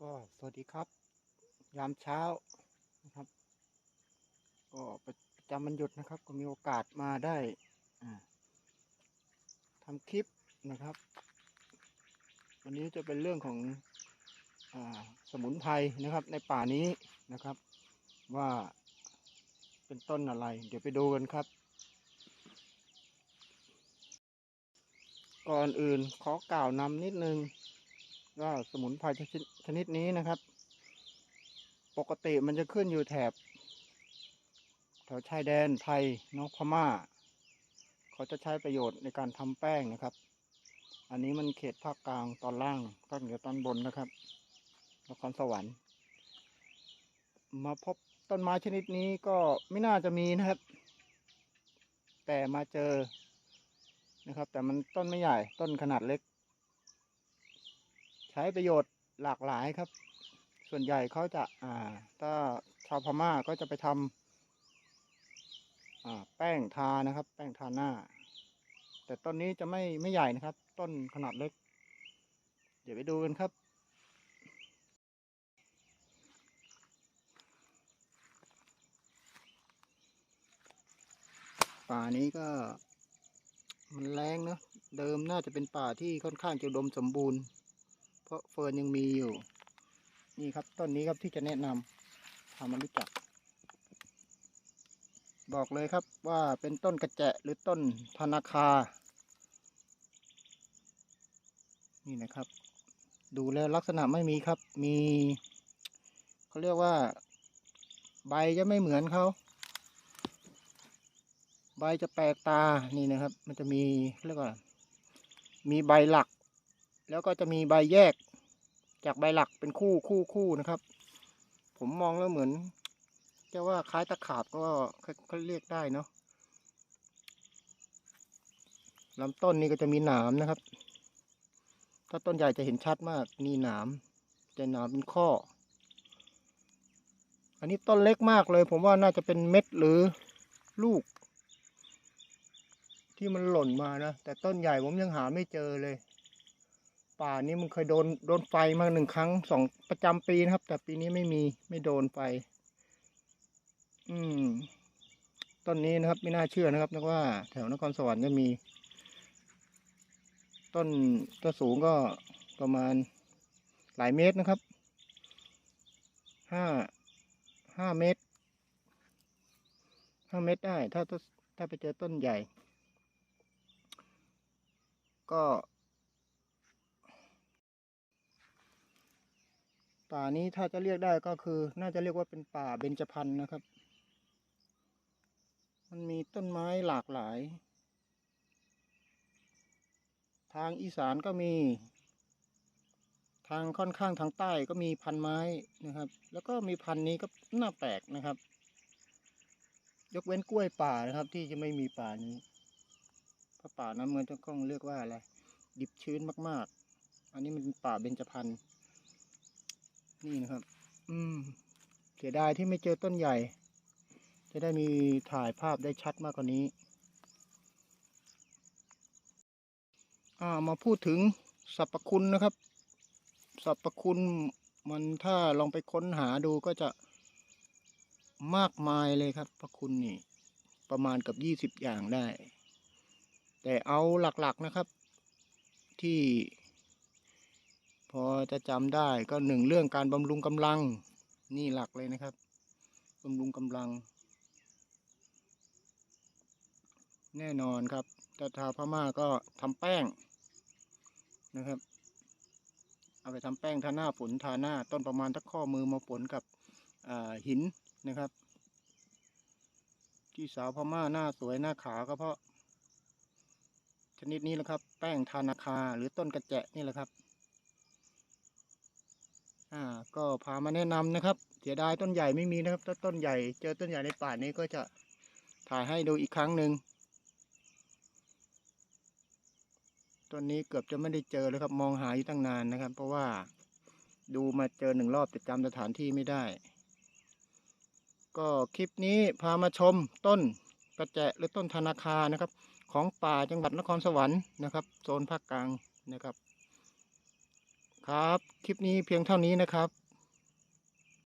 ก็สวัสดีครับ ยามเช้านะครับ ก็ประจำวันหยุดนะครับ ก็มีโอกาสมาได้ทำคลิปนะครับ วันนี้จะเป็นเรื่องของอสมุนไพรนะครับ ในป่านี้นะครับ ว่าเป็นต้นอะไร เดี๋ยวไปดูกันครับ ก่อนอื่นขอกล่าวนำนิดนึง ว่าสมุนไพรชนิดชนิดนี้นะครับ ปกติมันจะขึ้นอยู่แถบแถวชายแดนไทยนอกพม่า เขาจะใช้ประโยชน์ในการทำแป้งนะครับ อันนี้มันเขตภาคกลางตอนล่างภาคเหนือตอนบนนะครับนครสวรรค์ มาพบต้นไม้ชนิดนี้ก็ไม่น่าจะมีนะครับ แต่มาเจอนะครับ แต่มันต้นไม่ใหญ่ต้นขนาดเล็ก ใช้ประโยชน์หลากหลายครับ ส่วนใหญ่เขาจะอ่าถ้าชาวพม่าก็จะไปทำอ่าแป้งทานะครับ แป้งทาหน้า แต่ต้นนี้จะไม่ไม่ใหญ่นะครับ ต้นขนาดเล็ก เดี๋ยวไปดูกันครับป่านี้ก็มันแรงเนอะเดิมน่าจะเป็นป่าที่ค่อนข้างจะดมสมบูรณ์ เพราะเฟิร์นยังมีอยู่ นี่ครับต้นนี้ครับที่จะแนะนำทำมารู้จัก บอกเลยครับว่าเป็นต้นกระแจะหรือต้นธนาคา นี่นะครับ ดูแล้วลักษณะไม่มีครับ มีเขาเรียกว่า ใบจะไม่เหมือนเขาใบจะแปลกตา นี่นะครับ มันจะมีเรียกว่า มีใบหลัก แล้วก็จะมีใบแยกจากใบหลักเป็นคู่คู่คู่นะครับ ผมมองแล้วเหมือนจะว่าคล้ายตะขาบก็เขาเรียกได้เนาะลำต้นนี้ก็จะมีหนามนะครับ ถ้าต้นใหญ่จะเห็นชัดมากนี่หนามจะหนามเป็นข้อ อันนี้ต้นเล็กมากเลย ผมว่าน่าจะเป็นเม็ดหรือลูก ที่มันหล่นมานะ แต่ต้นใหญ่ผมยังหาไม่เจอเลย ป่านี้มันเคยโดนโดนไฟมาหนึ่งครั้งสองประจำปีนะครับ แต่ปีนี้ไม่มีไม่โดนไฟ อืมต้นนี้นะครับ ไม่น่าเชื่อนะครับนึกว่า แถวนครสวรรค์จะมี ต้นต้นสูงก็ประมาณหลายเมตรนะครับห้าห้าเมตรห้าเมตรได้ ถ้าถ้าถ้าไปเจอต้นใหญ่ ก็ ป่านี้ถ้าจะเรียกได้ก็คือ น่าจะเรียกว่าเป็นป่าเบญจพรรณนะครับ มันมีต้นไม้หลากหลาย ทางอีสานก็มี ทางค่อนข้างทางใต้ก็มีพันไม้นะครับ แล้วก็มีพันนี้ก็น่าแปลกนะครับ ยกเว้นกล้วยป่านะครับ ที่จะไม่มีป่านี้เพราะป่านั้นมันจะต้องเรียกว่าอะไรดิบชื้นมาก ๆ อันนี้มันเป็นป่าเบญจพรรณ นี่นะครับ อืม เสียดายที่ไม่เจอต้นใหญ่ จะได้มีถ่ายภาพได้ชัดมากกว่านี้ อ่า มาพูดถึงสรรพคุณนะครับ สรรพคุณมันถ้าลองไปค้นหาดูก็จะมากมายเลยครับ พระคุณนี่ ประมาณกับยี่สิบอย่างได้ แต่เอาหลักๆนะครับ ที่ พอจะจำได้ก็หนึ่งเรื่องการบำรุงกำลังนี่หลักเลยนะครับบำรุงกำลัง แน่นอนครับแต่ชาวพม่าก็ทำแป้งนะครับ เอาไปทำแป้งทาหน้าฝนทาหน้า ต้นประมาณทักข้อมือมาฝนกับหินนะครับ ที่สาวพม่าหน้าสวยหน้าขาวก็เพราะ ชนิดนี้แหละครับ แป้งทานาคาหรือต้นกระแจะนี่แหละครับ อ่าก็พามาแนะนำนะครับ เสียดายต้นใหญ่ไม่มีนะครับถ้าต้นใหญ่เจอต้นใหญ่ในป่านี้ก็จะถ่ายให้ดูอีกครั้งหนึ่งต้นนี้เกือบจะไม่ได้เจอเลยครับ มองหาอยู่ตั้งนานนะครับ เพราะว่าดูมาเจอหนึ่งรอบแต่จำสถานที่ไม่ได้ ก็คลิปนี้พามาชมต้นกระแจะหรือต้นธนาคานะครับ ของป่าจังหวัดนครสวรรค์นะครับ โซนภาคกลางนะครับ ครับ คลิปนี้เพียงเท่านี้นะครับ